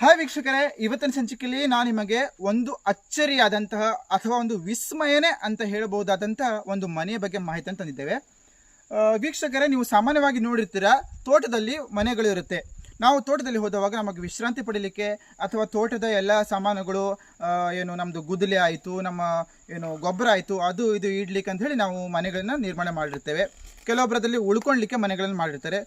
Hi ವೀಕ್ಷಕರೇ. ಇವತ್ತಿನ ಸಂಚಿಕೆಯಲ್ಲಿ ನಾನು ನಿಮಗೆ ಒಂದು ಅಚ್ಚರಿಯಾದಂತಹ ಅಥವಾ ಒಂದು ವಿಸ್ಮಯನೇ ಅಂತ ಹೇಳಬಹುದಾದಂತಹ ಒಂದು ಮನೆಯ ಬಗ್ಗೆ ಮಾಹಿತಿಯನ್ನು ತಂದಿದ್ದೇವೆ. ವೀಕ್ಷಕರೇ, ನೀವು ಸಾಮಾನ್ಯವಾಗಿ ನೋಡಿರ್ತೀರ, ತೋಟದಲ್ಲಿ ಮನೆಗಳು ಇರುತ್ತೆ. ನಾವು ತೋಟದಲ್ಲಿ ಹೋದವಾಗ ನಮಗೆ ವಿಶ್ರಾಂತಿ ಪಡೀಲಿಕ್ಕೆ ಅಥವಾ ತೋಟದ ಎಲ್ಲ ಸಾಮಾನುಗಳು ಏನು ನಮ್ಮದು ಗುದ್ದಲಿ ಆಯಿತು, ನಮ್ಮ, ಏನು ಗೊಬ್ಬರ ಆಯಿತು, ಅದು ಇದು ಇಡ್ಲಿಕ್ಕೆ ಅಂತ ಹೇಳಿ ನಾವು ಮನೆಗಳನ್ನು ನಿರ್ಮಾಣ ಮಾಡಿರ್ತೇವೆ. ಕೆಲವೊಬ್ಬರದಲ್ಲಿ ಉಳ್ಕೊಳ್ಲಿಕ್ಕೆ ಮನೆಗಳನ್ನು ಮಾಡಿರ್ತಾರೆ.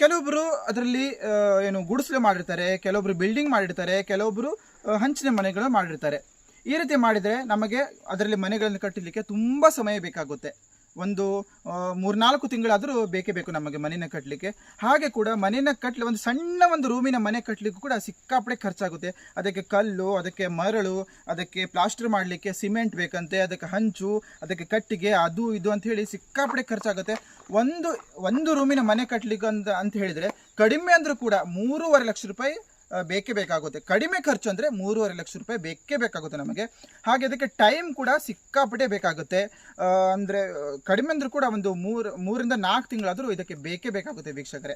ಕೆಲವೊಬ್ರು ಅದರಲ್ಲಿ ಏನು ಗುಡಿಸಲು ಮಾಡಿರ್ತಾರೆ, ಕೆಲವೊಬ್ರು ಬಿಲ್ಡಿಂಗ್ ಮಾಡಿರ್ತಾರೆ, ಕೆಲವೊಬ್ರು ಹಂಚಿನ ಮನೆಗಳು ಮಾಡಿರ್ತಾರೆ. ಈ ರೀತಿ ಮಾಡಿದರೆ ನಮಗೆ ಅದರಲ್ಲಿ ಮನೆಗಳನ್ನು ಕಟ್ಟಲಿಕ್ಕೆ ತುಂಬ ಸಮಯ ಬೇಕಾಗುತ್ತೆ. ಒಂದು ಮೂರ್ನಾಲ್ಕು ತಿಂಗಳಾದರೂ ಬೇಕೇ ಬೇಕು ನಮಗೆ ಮನೆನ ಕಟ್ಟಲಿಕ್ಕೆ ಹಾಗೆ ಕೂಡ ಮನೆನ ಕಟ್ಟಲಿ ಒಂದು ಸಣ್ಣ ಒಂದು ರೂಮಿನ ಮನೆ ಕಟ್ಟಲಿಕ್ಕೂ ಕೂಡ ಸಿಕ್ಕಾಪಡೆ ಖರ್ಚಾಗುತ್ತೆ. ಅದಕ್ಕೆ ಕಲ್ಲು, ಅದಕ್ಕೆ ಮರಳು, ಅದಕ್ಕೆ ಪ್ಲಾಸ್ಟರ್ ಮಾಡಲಿಕ್ಕೆ ಸಿಮೆಂಟ್ ಬೇಕಂತೆ, ಅದಕ್ಕೆ ಹಂಚು, ಅದಕ್ಕೆ ಕಟ್ಟಿಗೆ, ಅದು ಇದು ಅಂತ ಹೇಳಿ ಸಿಕ್ಕಾಪಡೆ ಖರ್ಚಾಗುತ್ತೆ. ಒಂದು ಒಂದು ರೂಮಿನ ಮನೆ ಕಟ್ಟಲಿಕ್ಕೆ ಅಂತ ಅಂತ ಹೇಳಿದರೆ ಕಡಿಮೆ ಅಂದರೂ ಕೂಡ ಮೂರುವರೆ ಲಕ್ಷ ರೂಪಾಯಿ ಬೇಕೇ ಬೇಕಾಗುತ್ತೆ. ಕಡಿಮೆ ಖರ್ಚು ಅಂದರೆ ಮೂರುವರೆ ಲಕ್ಷ ರೂಪಾಯಿ ಬೇಕೇ ಬೇಕಾಗುತ್ತೆ ನಮಗೆ. ಹಾಗೆ ಅದಕ್ಕೆ ಟೈಮ್ ಕೂಡ ಸಿಕ್ಕಾಪಟ್ಟೆ ಬೇಕಾಗುತ್ತೆ. ಅಂದರೆ ಕಡಿಮೆ ಅಂದರೂ ಕೂಡ ಒಂದು ಮೂರು, ಮೂರಿಂದ ನಾಲ್ಕು ತಿಂಗಳಾದರೂ ಇದಕ್ಕೆ ಬೇಕೇ ಬೇಕಾಗುತ್ತೆ ವೀಕ್ಷಕರೇ.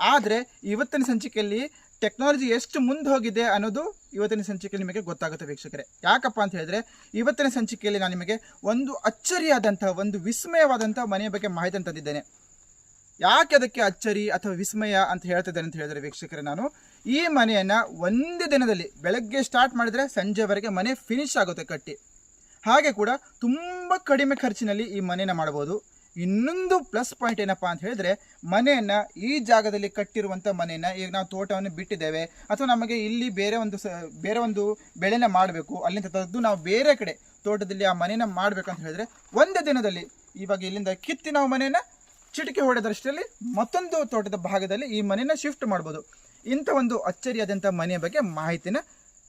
ಆದರೆ, ಇವತ್ತಿನ ಸಂಚಿಕೆಯಲ್ಲಿ ಟೆಕ್ನಾಲಜಿ ಎಷ್ಟು ಮುಂದೆ ಹೋಗಿದೆ ಅನ್ನೋದು ಇವತ್ತಿನ ಸಂಚಿಕೆಯಲ್ಲಿ ನಿಮಗೆ ಗೊತ್ತಾಗುತ್ತೆ ವೀಕ್ಷಕರೇ. ಯಾಕಪ್ಪ ಅಂತ ಹೇಳಿದ್ರೆ, ಇವತ್ತಿನ ಸಂಚಿಕೆಯಲ್ಲಿ ನಾನು ನಿಮಗೆ ಒಂದು ಅಚ್ಚರಿಯಾದಂತಹ ಒಂದು ವಿಸ್ಮಯವಾದಂತಹ ಮನೆಯ ಬಗ್ಗೆ ಮಾಹಿತಿ ತಂದಿದ್ದೇನೆ. ಯಾಕೆ ಅದಕ್ಕೆ ಅಚ್ಚರಿ ಅಥವಾ ವಿಸ್ಮಯ ಅಂತ ಹೇಳ್ತಿದ್ದೇನೆ ಅಂತ ಹೇಳಿದ್ರೆ ವೀಕ್ಷಕರೇ ನಾನು. ಈ ಮನೆಯನ್ನ ಒಂದೇ ದಿನದಲ್ಲಿ ಬೆಳಗ್ಗೆ ಸ್ಟಾರ್ಟ್ ಮಾಡಿದ್ರೆ ಸಂಜೆವರೆಗೆ ಮನೆ ಫಿನಿಶ್ ಆಗುತ್ತೆ ಕಟ್ಟಿ. ಹಾಗೆ ಕೂಡ ತುಂಬ ಕಡಿಮೆ ಖರ್ಚಿನಲ್ಲಿ ಈ ಮನೆಯನ್ನು ಮಾಡ್ಬೋದು ಇನ್ನೊಂದು ಪ್ಲಸ್ ಪಾಯಿಂಟ್ ಏನಪ್ಪ ಅಂತ ಹೇಳಿದ್ರೆ, ಮನೆಯನ್ನ ಈ ಜಾಗದಲ್ಲಿ ಕಟ್ಟಿರುವಂಥ ಮನೆಯನ್ನ ಈಗ ನಾವು ತೋಟವನ್ನು ಬಿಟ್ಟಿದ್ದೇವೆ, ಅಥವಾ ನಮಗೆ ಇಲ್ಲಿ ಬೇರೆ ಒಂದು ಬೇರೆ ಒಂದು ಬೆಳೆನ ಮಾಡಬೇಕು, ಅಲ್ಲಿಂದ ತೆಗೆದು ನಾವು ಬೇರೆ ಕಡೆ ತೋಟದಲ್ಲಿ ಆ ಮನೆಯನ್ನ ಮಾಡಬೇಕು ಅಂತ ಹೇಳಿದ್ರೆ, ಒಂದೇ ದಿನದಲ್ಲಿ ಇವಾಗ ಇಲ್ಲಿಂದ ಕಿತ್ತಿ ನಾವು ಮನೆಯನ್ನ ಚಿಟಿಕೆ ಹೊಡೆದಷ್ಟರಲ್ಲಿ ಮತ್ತೊಂದು ತೋಟದ ಭಾಗದಲ್ಲಿ ಈ ಮನೆಯನ್ನ ಶಿಫ್ಟ್ ಮಾಡ್ಬೋದು. ಇಂಥ ಒಂದು ಅಚ್ಚರಿಯಾದಂಥ ಮನೆಯ ಬಗ್ಗೆ ಮಾಹಿತಿನ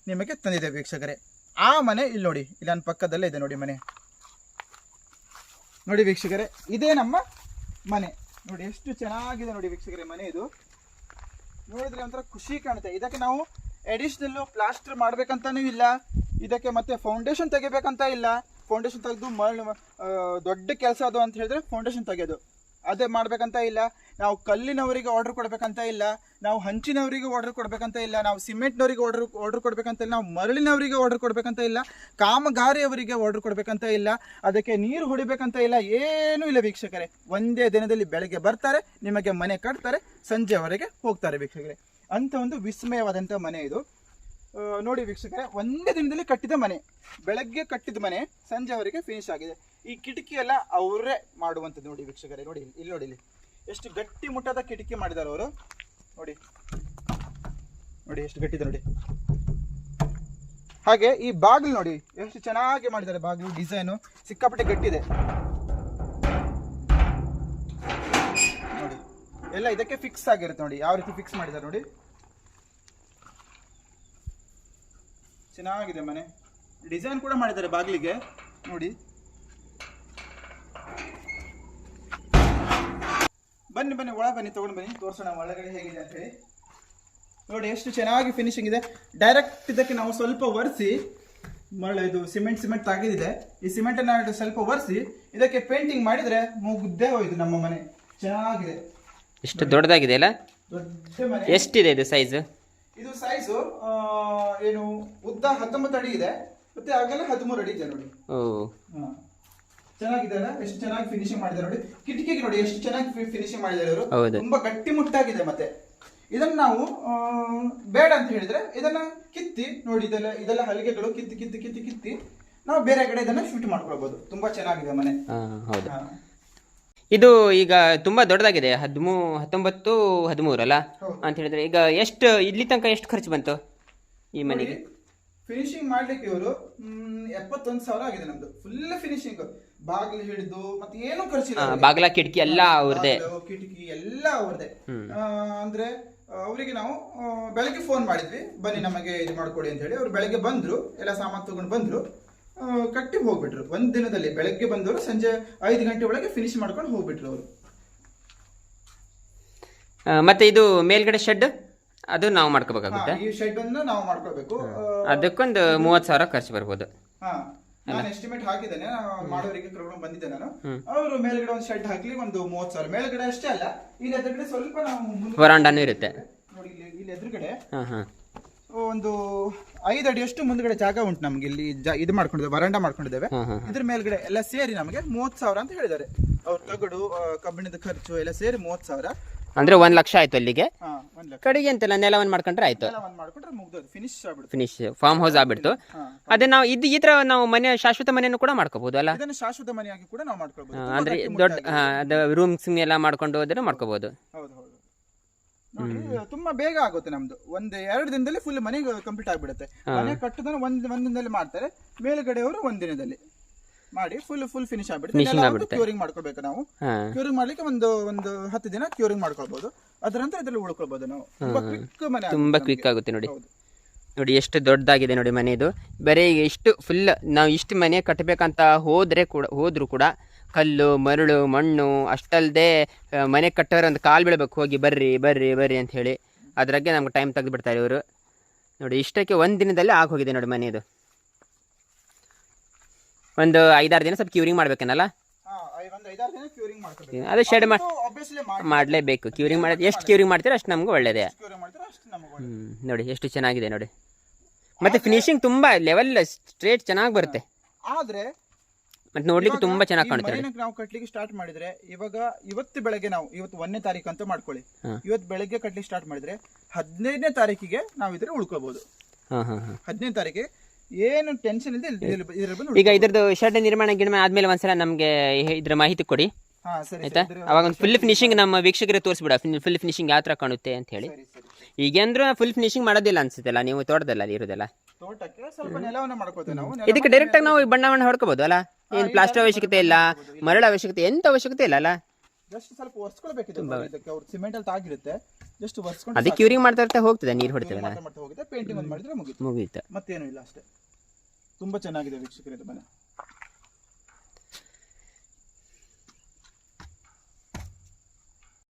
ನಿಮಗೆ ತಂದಿದೆ ವೀಕ್ಷಕರೇ. ಆ ಮನೆ ಇಲ್ಲಿ ನೋಡಿ, ಇಲ್ಲಿ ನನ್ನ ಪಕ್ಕದಲ್ಲೇ ಇದೆ ನೋಡಿ ಮನೆ. ನೋಡಿ ವೀಕ್ಷಕರೇ, ಇದೇ ನಮ್ಮ ಮನೆ. ನೋಡಿ ಎಷ್ಟು ಚೆನ್ನಾಗಿದೆ ನೋಡಿ ವೀಕ್ಷಕರೇ ಮನೆ ಇದು. ನೋಡಿದ್ರೆ ಒಂಥರ ಖುಷಿ ಕಾಣುತ್ತೆ. ಇದಕ್ಕೆ ನಾವು ಅಡಿಷನಲ್ ಪ್ಲಾಸ್ಟರ್ ಮಾಡ್ಬೇಕಂತಾನೂ ಇಲ್ಲ. ಇದಕ್ಕೆ ಮತ್ತೆ ಫೌಂಡೇಶನ್ ತೆಗಿಬೇಕಂತ ಇಲ್ಲ. ಫೌಂಡೇಶನ್ ತೆಗೆದು ಮರಳು ದೊಡ್ಡ ಕೆಲಸ ಅದು ಅಂತ ಹೇಳಿದ್ರೆ ಫೌಂಡೇಶನ್ ತೆಗೆಯೋದು. ಅದೇ ಮಾಡ್ಬೇಕಂತ ಇಲ್ಲ. ನಾವು ಕಲ್ಲಿನವರಿಗೆ ಆರ್ಡರ್ ಕೊಡ್ಬೇಕಂತ ಇಲ್ಲ. ನಾವು ಹಂಚಿನವರಿಗೆ ಆರ್ಡರ್ ಕೊಡ್ಬೇಕಂತ ಇಲ್ಲ. ನಾವು ಸಿಮೆಂಟ್ನವರಿಗೆ ಆರ್ಡರ್ ಆರ್ಡರ್ ಕೊಡ್ಬೇಕಂತ ಇಲ್ಲ. ನಾವು ಮರಳಿನವರಿಗೆ ಆರ್ಡರ್ ಕೊಡ್ಬೇಕಂತ ಇಲ್ಲ. ಕಾಮಗಾರಿಯವರಿಗೆ ಆರ್ಡರ್ ಕೊಡ್ಬೇಕಂತ ಇಲ್ಲ. ಅದಕ್ಕೆ ನೀರು ಹೊಡಿಬೇಕಂತ ಇಲ್ಲ. ಏನೂ ಇಲ್ಲ ವೀಕ್ಷಕರೇ. ಒಂದೇ ದಿನದಲ್ಲಿ ಬೆಳಗ್ಗೆ ಬರ್ತಾರೆ, ನಿಮಗೆ ಮನೆ ಕಟ್ತಾರೆ, ಸಂಜೆವರೆಗೆ ಹೋಗ್ತಾರೆ ವೀಕ್ಷಕರೇ. ಅಂತ ಒಂದು ವಿಸ್ಮಯವಾದಂಥ ಮನೆ ಇದು. ನೋಡಿ ವೀಕ್ಷಕರೇ, ಒಂದೇ ದಿನದಲ್ಲಿ ಕಟ್ಟಿದ ಮನೆ. ಬೆಳಗ್ಗೆ ಕಟ್ಟಿದ ಮನೆ, ಸಂಜೆವರೆಗೆ ಫಿನಿಶ್ ಆಗಿದೆ. ಈ ಕಿಟಕಿ ಎಲ್ಲ ಅವರೇ ಮಾಡುವಂಥದ್ದು ನೋಡಿ ವೀಕ್ಷಕರೇ, ನೋಡಿ ಇಲ್ಲಿ ನೋಡಿ ಇಲ್ಲಿ. ಎಷ್ಟು ಗಟ್ಟಿ ಮುಟ್ಟದ ಕಿಟಕಿ ಮಾಡಿದ್ದಾರೆ ಅವರು. ನೋಡಿ. ನೋಡಿ ಎಷ್ಟು ಗಟ್ಟಿದೆ ನೋಡಿ. ಹಾಗೆ ಈ ಬಾಗಿಲು ನೋಡಿ, ಎಷ್ಟು ಚೆನ್ನಾಗಿ ಮಾಡಿದ್ದಾರೆ ಬಾಗಿಲು, ಡಿಸೈನು. ಸಿಕ್ಕಾಪಟ್ಟೆ ಗಟ್ಟಿದೆ. ನೋಡಿ. ಎಲ್ಲ ಇದಕ್ಕೆ ಫಿಕ್ಸ್ ಆಗಿರುತ್ತೆ ನೋಡಿ, ಯಾವ ರೀತಿ ಫಿಕ್ಸ್ ಮಾಡಿದ್ದಾರೆ ನೋಡಿ. ಚೆನ್ನಾಗಿದೆ ಮನೆ. ಡಿಸೈನ್ ಕೂಡ ಮಾಡಿದ್ದಾರೆ ಬಾಗಿಲಿಗೆ. ನೋಡಿ. ಬನ್ನಿ ಬನ್ನಿ ಒಳ ಬನ್ನಿ ತೊಗೊಂಡು ಬನ್ನಿ. ತೋರಿಸೋಣ ಒಳಗಡೆ ಹೇಗಿದೆ ಅಂತ ಹೇಳಿ. ನೋಡಿ ಎಷ್ಟು ಚೆನ್ನಾಗಿ ಫಿನಿಶಿಂಗ್ ಇದೆ. ಡೈರೆಕ್ಟ್ ಇದಕ್ಕೆ ನಾವು ಸ್ವಲ್ಪ ಒರೆಸಿ ಮರಳು ಇದು ಸಿಮೆಂಟ್ ಸಿಮೆಂಟ್ ತಾಗಿದಿದೆ. ಈ ಸಿಮೆಂಟ್ ಅನ್ನ ಸ್ವಲ್ಪ ಒರೆಸಿ ಇದಕ್ಕೆ ಪೇಂಟಿಂಗ್ ಮಾಡಿದ್ರೆ ಮುಗ್ದೇ ಹೋಯ್ತು ನಮ್ಮ ಮನೆ. ಚೆನ್ನಾಗಿದೆ. ಎಷ್ಟು ದೊಡ್ಡದಾಗಿದೆ ಅಲ್ಲ? ದೊಡ್ಡ ಮನೆ. ಎಷ್ಟಿದೆ ಇದು ಸೈಜ್ ಇದು ಸೈಜು ಏನು ಉದ್ದ ಹತ್ತೊಂಬತ್ತು ಅಡಿ ಇದೆ. ಮತ್ತೆ ಅಗಲ ಹದಿಮೂರು ಅಡಿ ಇದೆ ನೋಡಿ. ಓ. ಹಾ. ಚೆನ್ನಾಗಿದೆ ಅಲ್ಲ ಎಷ್ಟು ಚೆನ್ನಾಗಿ ಫಿನಿಶಿಂಗ್ ಮಾಡಿದ್ದಾರೆ ನೋಡಿ. ಕಿಟಕಿಗೆ ನೋಡಿ ಎಷ್ಟು ಚೆನ್ನಾಗಿ ಫಿನಿಶಿಂಗ್ ಮಾಡಿದ್ದಾರೆ ಇವರು. ತುಂಬಾ ಗಟ್ಟಿ ಮುಟ್ಟಾಗಿದೆ ಮತ್ತೆ. ಇದನ್ನ ನಾವು ಬೇಡ ಅಂತ ಹೇಳಿದ್ರೆ ಇದನ್ನ ಕಿತ್ತಿ ನೋಡಿ ಇದೆಲ್ಲ ಇದೆಲ್ಲ ಹಲಿಗೆಗಳು ಕಿತ್ತಿ ಕಿತ್ತಿ ಕಿತ್ತಿ ಕಿತ್ತಿ ನಾವು ಬೇರೆ ಕಡೆ ಇದನ್ನ ಶೂಟ್ ಮಾಡ್ಕೊಳ್ಬಹುದು ತುಂಬಾ ಚೆನ್ನಾಗಿದೆ ಮನೆ. ಹೌದು. ಇದು ಈಗ ತುಂಬಾ ದೊಡ್ಡದಾಗಿದೆ. ಹದಿಮೂ ಹತ್ತೊಂಬತ್ತು ಹದಿಮೂರು ಅಲ್ಲ? ಅಂತ ಹೇಳಿದ್ರೆ ಈಗ ಎಷ್ಟು ಇಲ್ಲಿ ತನಕ ಎಷ್ಟು ಖರ್ಚು ಬಂತು ಈ ಮನೆಗೆ? ಫಿನಿಶಿಂಗ್ ಮಾಡ್ಲಿಕ್ಕೆ ಇವರು ಎಪ್ಪತ್ತೊಂದು ಸಾವಿರ ಆಗಿದೆ ನಮ್ದು. ಫುಲ್ ಫಿನಿಶಿಂಗ್ ಬಾಗಿಲು ಹಿಡಿದು ಮತ್ತೆ ಏನು ಖರ್ಚಿಲ್ಲ ಅವ್ರಿಗೆ. ಬಾಗ್ಲ ಕಿಟಕಿ ಎಲ್ಲ ಅವ್ರದೇ. ಬಾಗಿಲು, ಕಿಟಕಿ ಎಲ್ಲ ಅವ್ರದೇ. ಆ, ಅಂದ್ರೆ ಅವರಿಗೆ ನಾವು ಆ, ಬೆಳಗ್ಗೆ ಫೋನ್ ಮಾಡಿದ್ವಿ. ಬನ್ನಿ ನಮಗೆ ಇದು ಮಾಡ್ಕೊಡಿ ಅಂತ ಹೇಳಿ. ಅವ್ರು ಬೆಳಗ್ಗೆ ಬಂದ್ರು ಎಲ್ಲ ಸಾಮಾನು ತಗೊಂಡು ಬಂದ್ರು. ಆ, ಕಟ್ಟಿ ಹೋಗ್ಬಿಟ್ರು. ಒಂದ್ ದಿನದಲ್ಲಿ ಬೆಳಗ್ಗೆ ಬಂದವರು ಸಂಜೆ ಐದು ಗಂಟೆ ಒಳಗೆ ಫಿನಿಶ್ ಮಾಡ್ಕೊಂಡು ಹೋಗ್ಬಿಟ್ರು ಅವರು. ಆ, ಮತ್ತೆ ಇದು ಮೇಲ್ಗಡೆ ಶೆಡ್ ಅದು ನಾವು ಮಾಡ್ಕೋಬೇಕಾಗುತ್ತೆ? ಈ ಶೆಡ್ ಅನ್ನು ನಾವು ಮಾಡ್ಕೊಳ್ಬೇಕು. ಅದಕ್ಕೊಂದು ಮೂವತ್ತು ಸಾವಿರ ಖರ್ಚು ಬರ್ಬೋದು. ಹಾ. ನಾನು ಎಸ್ಟಿಮೇಟ್ ಹಾಕಿದ್ದೇನೆ. ಮಾಡೋರಿಗೆ ಕರ್ಕೊಂಡು ಬಂದಿದ್ದೆ ನಾನು. ಅವರು ಮೇಲ್ಗಡೆ ಒಂದು ಶೆಡ್ ಹಾಕ್ಲಿ ಒಂದು ಮೂವತ್ತು ಸಾವಿರ. ಮೇಲ್ಗಡೆ ಅಷ್ಟೇ ಅಲ್ಲ ಇಲ್ಲಿ ಎದುರುಗಡೆ ಸ್ವಲ್ಪ ನಾವು ವರಾಂಡನೂ ಇರುತ್ತೆ. ನೋಡಿ ಇಲ್ಲಿ ಇಲ್ಲಿ ಎದುರುಗಡೆ ಒಂದು ಐದು ಅಡಿಯಷ್ಟು ಮುಂದ್ಗಡೆ ಜಾಗ ಉಂಟು ನಮ್ಗೆ ಇಲ್ಲಿ. ಇದು ಮಾಡ್ಕೊಂಡಿದ್ದೇವೆ ವರಾಂಡ ಮಾಡ್ಕೊಂಡಿದ್ದೇವೆ. ಇದ್ರ ಮೇಲ್ಗಡೆ ಎಲ್ಲ ಸೇರಿ ನಮಗೆ ಮೂವತ್ತು ಸಾವಿರ ಅಂತ ಹೇಳಿದ್ದಾರೆ. ಅವ್ರ ತಗಡು ಕಬ್ಬಿಣದ ಖರ್ಚು ಎಲ್ಲ ಸೇರಿ ಮೂವತ್ತು ಸಾವಿರ. ಅಂದರೆ ಒಂದ್ ಲಕ್ಷ ಆಯ್ತು ಅಲ್ಲಿಗೆ. ಹಾ ಒಂದ್ ಲಕ್ಷ. ಕಡೆಗೆ ಅಂತಲ್ಲ ನೆಲ ಮಾಡ್ಕೊಂಡ್ರೆ ಆಯ್ತು. ಎಲ್ಲ ಒಂದ್ ಮಾಡ್ಕೊಂಡ್ರೆ ಮುಗ್ದೋದು ಫಿನಿಶ್ ಆಗ್ಬಿಡುತ್ತೆ ಫಿನಿಶ್ ಫಾರ್ಮ್ ಹೌಸ್ ಆಗ್ಬಿಡ್ತು. ಹಾ. ಅದೇ ನಾವು ಇದು ಈ ತರ ನಾವು ಮನೆ ಶಾಶ್ವತ ಮನೆಯನ್ನು ಕೂಡ ಮಾಡ್ಕೋಬಹುದು ಅಲ್ಲ? ಇದನ್ನ ಶಾಶ್ವತ ಮನೆಯಾಗಿ ಕೂಡ ನಾವು ಮಾಡ್ಕೋಬಹುದು ತುಂಬಾ ಅಂದ್ರೆ ದೊಡ್ಡ ಅದು ರೂಮ್ಸ್ ಎಲ್ಲ ಮಾಡ್ಕೊಂಡು ಹೋದ್ರೆ ಮಾಡ್ಕೋಬಹುದು ಹೌದು ಹೌದು. ನೋಡಿ ತುಂಬಾ ಬೇಗ ಆಗುತ್ತೆ ನಮ್ದು. ಒಂದ್ ಎರಡು ದಿನದಲ್ಲಿ ಫುಲ್ ಮನೆ ಕಂಪ್ಲೀಟ್ ಆಗ್ಬಿಡುತ್ತೆ. ಮನೆ ಕಟ್ಟುದನ್ನ ಒಂದ್ ಒಂದ್ ದಿನದಲ್ಲಿ ಮಾಡ್ತಾರೆ. ಮೇಲ್ಗಡೆಯವರು ಒಂದ್ ದಿನದಲ್ಲಿ. ಮಾಡಿ ಫುಲ್ ಫುಲ್ ಫಿನಿಶ್ ಆಗ್ಬಿಡುತ್ತೆ. ಕ್ಯೂರಿಂಗ್ ಮಾಡ್ಕೋಬೇಕು ನಾವು. ಕ್ಯೂರಿಂಗ್ ಮಾಡ್ಲಿಕ್ಕೆ ಒಂದು ಒಂದು ಹತ್ತು ದಿನ ಕ್ಯೂರಿಂಗ್ ಮಾಡ್ಕೊಳ್ಬಹುದು ಅದರ ನಂತರ ಇದರಲ್ಲಿ ಉಳ್ಕೊಳ್ಬಹುದು ನಾವು. ತುಂಬಾ ಕ್ವಿಕ್ ಮನೆ ಆಗುತ್ತೆ ತುಂಬಾ ಕ್ವಿಕ್ ಆಗುತ್ತೆ ನೋಡಿ. ನೋಡಿ ಎಷ್ಟು ದೊಡ್ಡದಾಗಿದೆ ನೋಡಿ ಮನೆ ಇದು. ಬರೀ ಇಷ್ಟು ಫುಲ್ ನಾವು ಇಷ್ಟು ಮನೆ ಕಟ್ಟಬೇಕಂತ ಹೋದ್ರೆ ಕೂಡ ಹೋದ್ರು ಕೂಡ ಕಲ್ಲು ಮರಳು ಮಣ್ಣು ಅಷ್ಟಲ್ಲದೆ ಮನೆ ಕಟ್ಟೋರು ಒಂದು ಕಾಲು ಬೀಳಬೇಕು. ಹೋಗಿ ಬರ್ರಿ ಬರ್ರಿ ಬರ್ರಿ ಅಂತ ಹೇಳಿ. ಅದ್ರಾಗೆ ನಮ್ಗೆ ಟೈಮ್ ತೆಗೆದು ಬಿಡ್ತಾರೆ ಇವರು. ನೋಡಿ ಇಷ್ಟಕ್ಕೆ ಒಂದು ದಿನದಲ್ಲಿ ಆಗೋಗಿದೆ ನೋಡಿ ಮನೆ ಇದು. ಒಂದು ಐದಾರು ದಿನ ಸ್ವಲ್ಪ ಕ್ಯೂರಿಂಗ್ ಮಾಡ್ಬೇಕೇನಲ್ಲ? ಅದೇ ಶೆಡ್ ಮಾಡಲೇಬೇಕು. ಕ್ಯೂರಿಂಗ್ ಮಾಡಿ ಎಷ್ಟು ಕ್ಯೂರಿಂಗ್ ಮಾಡ್ತೀರ ಅಷ್ಟು ನಮ್ಗೆ ಒಳ್ಳೇದೇ. ಹ್ಮ್, ನೋಡಿ ಎಷ್ಟು ಚೆನ್ನಾಗಿದೆ ನೋಡಿ. ಮತ್ತೆ ಫಿನಿಶಿಂಗ್ ತುಂಬಾ ಲೆವೆಲ್ ಸ್ಟ್ರೇಟ್ ಚೆನ್ನಾಗಿ ಬರುತ್ತೆ. ಆದ್ರೆ ಮತ್ತೆ ನೋಡ್ಲಿಕ್ಕೆ ತುಂಬಾ ಚೆನ್ನಾಗಿ ಕಾಣುತ್ತೆ ನಾವು ಕಟ್ಲಿಕ್ಕೆ ಸ್ಟಾರ್ಟ್ ಮಾಡಿದ್ರೆ ಇವಾಗ ಇವತ್ತು ಬೆಳಗ್ಗೆ ನಾವು ಇವತ್ತು ಒಂದನೇ ತಾರೀಕು ಅಂತ ಮಾಡ್ಕೊಳ್ಳಿ. ಇವತ್ತು ಬೆಳಗ್ಗೆ ಕಟ್ಲಿಕ್ಕೆ ಸ್ಟಾರ್ಟ್ ಮಾಡಿದ್ರೆ ಹದಿನೈದನೇ ತಾರೀಕಿಗೆ ನಾವು ಇದ್ರೆ ಉಳ್ಕೋಬಹುದು ಹಾಂ ಹಾಂ ಹಾಂ. ಹದಿನೈದು ತಾರೀಕಿಗೆ ಏನು ಟೆನ್ಷನ್ ಇಲ್ಲದೆ ಬಂದು ಈಗ ಇದ್ರದ್ದು ಶೆಡ್ ನಿರ್ಮಾಣ ಗಿರ್ಮಾಣ ಆದ್ಮೇಲೆ ಒಂದ್ಸಲ ನಮ್ಗೆ ಇದ್ರ ಮಾಹಿತಿ ಕೊಡಿ. ಹಾ ಸರಿ ಆಯ್ತಾ? ಇದ್ರ- ಅವಾಗ ಒಂದು ಫುಲ್ ಫಿನಿಶಿಂಗ್ ನಮ್ಮ ವೀಕ್ಷಕರಿಗೆ ತೋರಿಸ್ಬಿಡ. ಫುಲ್ ಫಿನಿಶಿಂಗ್ ಯಾವ ಥರ ಕಾಣುತ್ತೆ ಅಂತ ಹೇಳಿ. ಸರಿ ಸರಿ ಈಗ ಅಂದ್ರೆ ಫುಲ್ ಫಿನಿಶಿಂಗ್ ಮಾಡೋದಿಲ್ಲ ಅನ್ಸುತ್ತಲ್ಲ ನೀವು ತೋಟದಲ್ಲ ಅಲ್ಲಿ ಇರೋದಲ್ಲ? ತೋಟಕ್ಕೆ ಸ್ವಲ್ಪ ನೆಲವನ್ನ ಮಾಡ್ಕೋತೇವೆ ನಾವು. ನೆಲ ಇದಕ್ಕೆ ಡೈರೆಕ್ಟ್ ಆಗಿ ನಾವು ಈ ಬಣ್ಣ ಬಣ್ಣ ಹೊಡ್ಕೋಬಹುದು ಅಲ್ಲ ಏನು ಪ್ಲಾಸ್ಟರ್ ಅವಶ್ಯಕತೆ ಇಲ್ಲ ಮರಳು ಅವಶ್ಯಕತೆ ಎಂತ ಅವಶ್ಯಕತೆ ಇಲ್ಲ ಅಲ್ಲ? ಜಸ್ಟ್ ಸ್ವಲ್ಪ ಒರ್ಸ್ಕೊಳ್ಬೇಕಿದೆ ಇದಕ್ಕೆ. ಅವ್ರು ಸಿಮೆಂಟ್ ಅಲ್ಲಿ ತಾಗಿರುತ್ತೆ. ಜಸ್ಟ್ ಒರ್ಸ್ಕೊಂಡು ಅದಕ್ಕೆ ಕ್ಯೂರಿಂಗ್ ಮಾಡ್ತಾ ಇರ್ತಾ ಹೋಗ್ತದೆ ನೀರು ಹೊಡಿತೇವೆ ಮಾಡ್ತಾ ಹೋಗುತ್ತೆ ಪೇಂಟಿಂಗ್ ಒಂದು ಮಾಡಿದ್ರೆ ಮುಗೀತು. ಮುಗೀತು. ಮತ್ತೇನು ಇಲ್ಲ ಅಷ್ಟೇ. ತುಂಬಾ ಚೆನ್ನಾಗಿದೆ ವೀಕ್ಷಕರೇ ಮನೆ